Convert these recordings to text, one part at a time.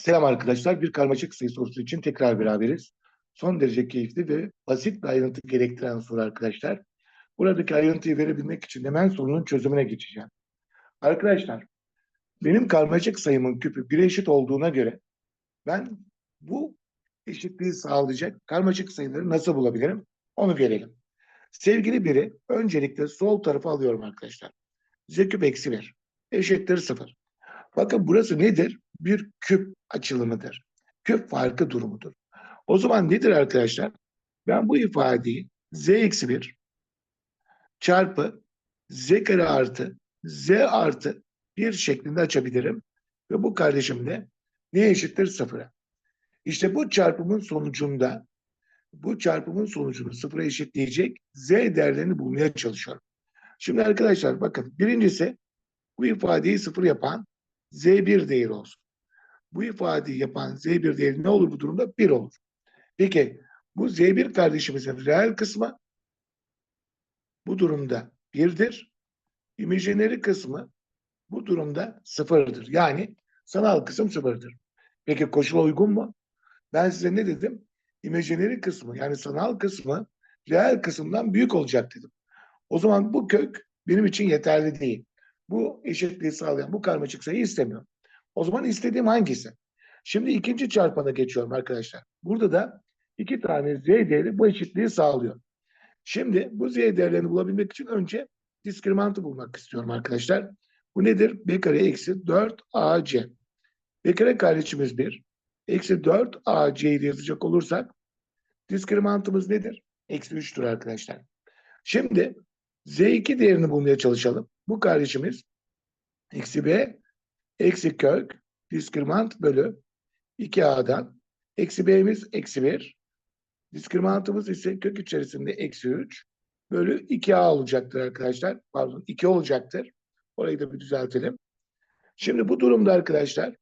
Selam arkadaşlar. Bir karmaşık sayı sorusu için tekrar beraberiz. Son derece keyifli ve basit bir ayrıntı gerektiren soru arkadaşlar. Buradaki ayrıntıyı verebilmek için hemen sorunun çözümüne geçeceğim. Arkadaşlar, benim karmaşık sayımın küpü 1'e eşit olduğuna göre ben bu eşitliği sağlayacak karmaşık sayıları nasıl bulabilirim? Onu görelim. Sevgili biri öncelikle sol tarafı alıyorum arkadaşlar. Z küp eksi 1 eşittir 0. Bakın burası nedir? Bir küp açılımıdır. Küp farkı durumudur. O zaman nedir arkadaşlar? Ben bu ifadeyi z eksi 1 çarpı z kare artı z artı 1 şeklinde açabilirim. Ve bu kardeşim de neye eşittir? Sıfıra. İşte bu çarpımın sonucunda bu çarpımın sonucunu sıfıra eşitleyecek z değerlerini bulmaya çalışıyorum. Şimdi arkadaşlar bakın birincisi bu ifadeyi sıfır yapan Z1 değeri olsun. Bu ifadeyi yapan Z1 değeri ne olur bu durumda? 1 olur. Peki bu Z1 kardeşimizin reel kısmı bu durumda 1'dir. İmajineri kısmı bu durumda 0'dır. Yani sanal kısım 0'dır. Peki koşula uygun mu? Ben size ne dedim? İmajineri kısmı yani sanal kısmı reel kısımdan büyük olacak dedim. O zaman bu kök benim için yeterli değil bu eşitliği sağlayan bu karmaşık sayıyı istemiyorum. O zaman istediğim hangisi? Şimdi ikinci çarpana geçiyorum arkadaşlar. Burada da iki tane z değeri bu eşitliği sağlıyor. Şimdi bu z değerlerini bulabilmek için önce diskriminantı bulmak istiyorum arkadaşlar. Bu nedir? b kare eksi 4ac. b kare kardeşimiz 1. Eksi 4ac'yi yazacak olursak diskriminantımız nedir? Eksi 3'tür arkadaşlar. Şimdi z2 değerini bulmaya çalışalım. Bu kardeşimiz eksi b eksi kök diskriminant bölü 2a'dan eksi b'miz eksi 1 diskriminantımız ise kök içerisinde eksi 3 bölü 2a olacaktır arkadaşlar. Pardon 2 olacaktır. Orayı da bir düzeltelim. Şimdi bu durumda arkadaşlar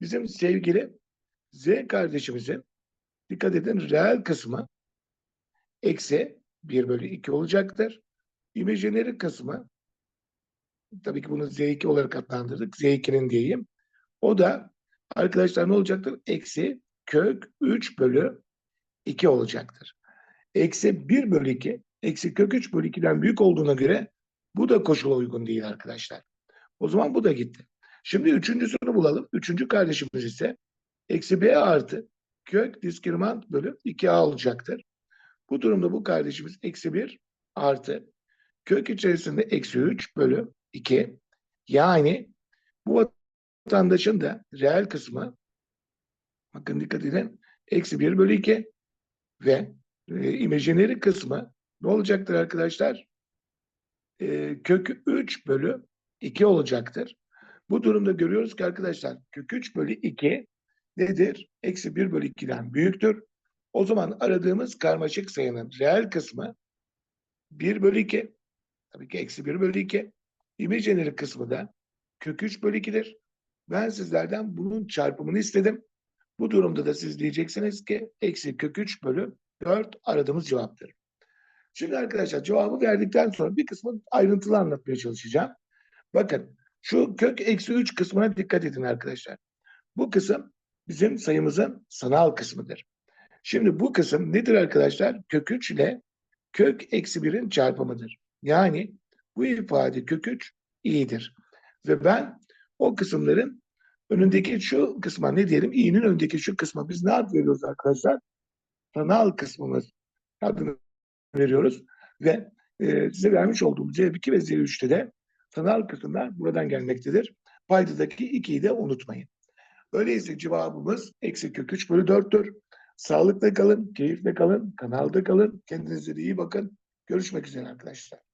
bizim sevgili z kardeşimizin dikkat edin reel kısmı eksi 1 bölü 2 olacaktır. İmajineri kısmı tabii ki bunu Z2 olarak adlandırdık. Z2'nin diyeyim. O da arkadaşlar ne olacaktır? Eksi kök 3 bölü 2 olacaktır. Eksi 1 bölü 2, eksi kök 3 bölü 2'den büyük olduğuna göre bu da koşula uygun değil arkadaşlar. O zaman bu da gitti. Şimdi üçüncüsünü bulalım. Üçüncü kardeşimiz ise eksi b artı kök diskriminant bölü 2a olacaktır. Bu durumda bu kardeşimiz eksi 1 artı kök içerisinde eksi 3 bölü 2. Yani bu vatandaşın da reel kısmı bakın dikkat edin eksi 1 bölü 2 ve e, imajineri kısmı ne olacaktır arkadaşlar? E, kök 3 bölü 2 olacaktır. Bu durumda görüyoruz ki arkadaşlar kök 3 bölü 2 nedir? Eksi 1 bölü 2'den büyüktür. O zaman aradığımız karmaşık sayının reel kısmı 1 bölü 2. Tabii ki eksi 1 bölü 2. İmajineri kısmı kök 3 bölü 2'dir. Ben sizlerden bunun çarpımını istedim. Bu durumda da siz diyeceksiniz ki eksi kök 3 bölü 4 aradığımız cevaptır. Şimdi arkadaşlar cevabı verdikten sonra bir kısmı ayrıntılı anlatmaya çalışacağım. Bakın şu kök eksi 3 kısmına dikkat edin arkadaşlar. Bu kısım bizim sayımızın sanal kısmıdır. Şimdi bu kısım nedir arkadaşlar? Kök 3 ile kök eksi 1'in çarpımıdır. Yani bu ifade kök 3 iyidir. Ve ben o kısımların önündeki şu kısma ne diyelim? i'nin önündeki şu kısma biz ne ad veriyoruz arkadaşlar? Sanal kısmımız adını veriyoruz. Ve e, size vermiş olduğum Z2 ve Z3'te de sanal kısımlar buradan gelmektedir. Paydadaki 2'yi de unutmayın. Öyleyse cevabımız eksi kök 3 bölü 4'tür. Sağlıkla kalın, keyifle kalın, kanalda kalın. Kendinize iyi bakın. Görüşmek üzere arkadaşlar.